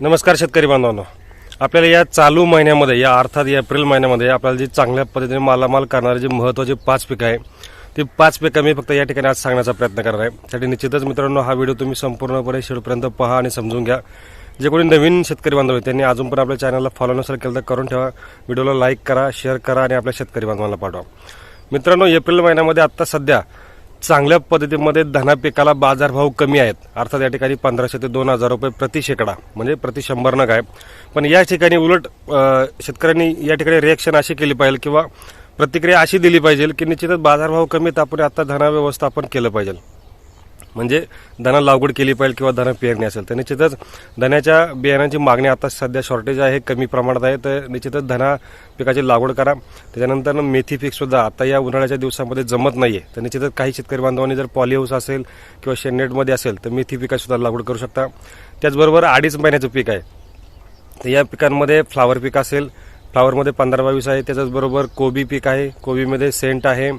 नमस्कार शेतकरी बांधवांनो. आपल्याला या चालू महिन्यामध्ये या अर्थात एप्रिल महिन्यामध्ये आपल्याला जी चांगल्या पद्धतीने मालामाल करणारे जे महत्त्वाचे पाच पिकं आहे ती पाच पिकं मी फक्त या ठिकाणी आज सांगण्याचा प्रयत्न करणार आहे. त्यासाठी निश्चितच मित्रांनो हा व्हिडिओ तुम्ही संपूर्णपणे शेवटपर्यंत पहा आणि समजून घ्या. जे कोणी नवीन शेतकरी बांधव आहेत त्यांनी अजून पण आपल्या चॅनलला फॉलो नसेल केलं तर करून ठेवा. व्हिडिओला लाईक करा शेअर करा आणि आपल्या शेतकरी बांधवांना पाठवा. मित्रांनो एप्रिल महिन्यामध्ये आत्ता सध्या चांगल्या पद्धतीमध्ये धना पिकाला बाजारभाव कमी आहेत. अर्थात या ठिकाणी पंधराशे ते दोन हजार रुपये प्रति शेकडा म्हणजे प्रति शंभर नग आहे. पण या ठिकाणी उलट शेतकऱ्यांनी या ठिकाणी रिएक्शन अशी केली पाहिजे किंवा प्रतिक्रिया अशी दिली पाहिजे की निश्चितच बाजारभाव कमी आहेत आपण आता धना व्यवस्थापन केलं पाहिजे. म्हणजे धना लागवड केली पाहिजे किंवा धना पेरणी असेल तर निश्चितच धन्याच्या बियाण्याची मागणी आता सध्या शॉर्टेज आहे कमी प्रमाणात आहे तर निश्चितच धना पिकाची लागवड करा. त्याच्यानंतर मेथी पीक सुद्धा आता या उन्हाळ्याच्या दिवसामध्ये जमत नाहीये. तर निश्चितच काही शेतकरी बांधवांनी जर पॉलीहाऊस असेल किंवा शेनेटमध्ये असेल तर मेथी पिकासुद्धा लागवड करू शकता. त्याचबरोबर अडीच महिन्याचं पीक आहे. तर या पिकांमध्ये फ्लावर पीक असेल फ्लावरमध्ये पंधरा बावीस आहे. त्याच्याचबरोबर कोबी पीक आहे. कोबीमध्ये सेंट आहे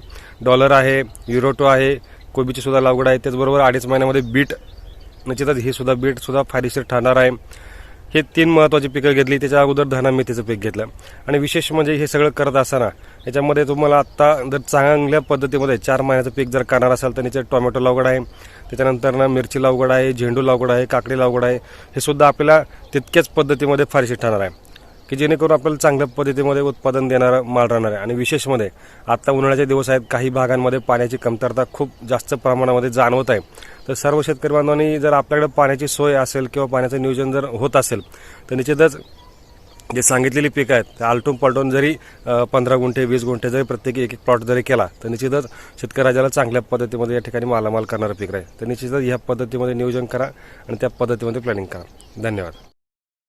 डॉलर आहे युरोटो आहे कोबीची सुद्धा लागवड आहे. त्याचबरोबर अडीच महिन्यामध्ये बीट निश्चितच हे सुद्धा बीट सुद्धा फायदेशीर ठरणार आहे. हे तीन महत्त्वाची पिकं घेतली. त्याच्या अगोदर धना मेथीचं पीक घेतलं. आणि विशेष म्हणजे हे सगळं करत असताना याच्यामध्ये तुम्हाला आत्ता जर चांगल्या पद्धतीमध्ये चार महिन्याचं पीक जर करणार असाल तर त्याचे टोमॅटो लागवड आहे. त्याच्यानंतर ना मिरची लागवड आहे झेंडू लागवड आहे काकडी लागवड आहे. हे सुद्धा आपल्याला तितक्याच पद्धतीमध्ये फारशी ठरणार आहे. की जेणेकरून आपल्याला चांगल्या पद्धतीमध्ये उत्पादन देणारा माल राहणार आहे. आणि विशेषमध्ये आता उन्हाळ्याचे दिवस आहेत काही भागांमध्ये पाण्याची कमतरता खूप जास्त प्रमाणामध्ये जाणवत आहे. तर सर्व शेतकरी बांधवांनी जर आपल्याकडे पाण्याची सोय असेल किंवा पाण्याचं नियोजन जर होत असेल तर निश्चितच जे सांगितलेली पिकं आहेत ते आलटून पलटून जरी पंधरा गुंठे वीस गुंठे जरी प्रत्येकी एक एक प्लॉट जरी केला तर निश्चितच शेतकरी राजाला चांगल्या पद्धतीमध्ये या ठिकाणी मालामाल करणारं पीक आहे तर निश्चितच ह्या पद्धतीमध्ये नियोजन करा आणि त्या पद्धतीमध्ये प्लॅनिंग करा. धन्यवाद.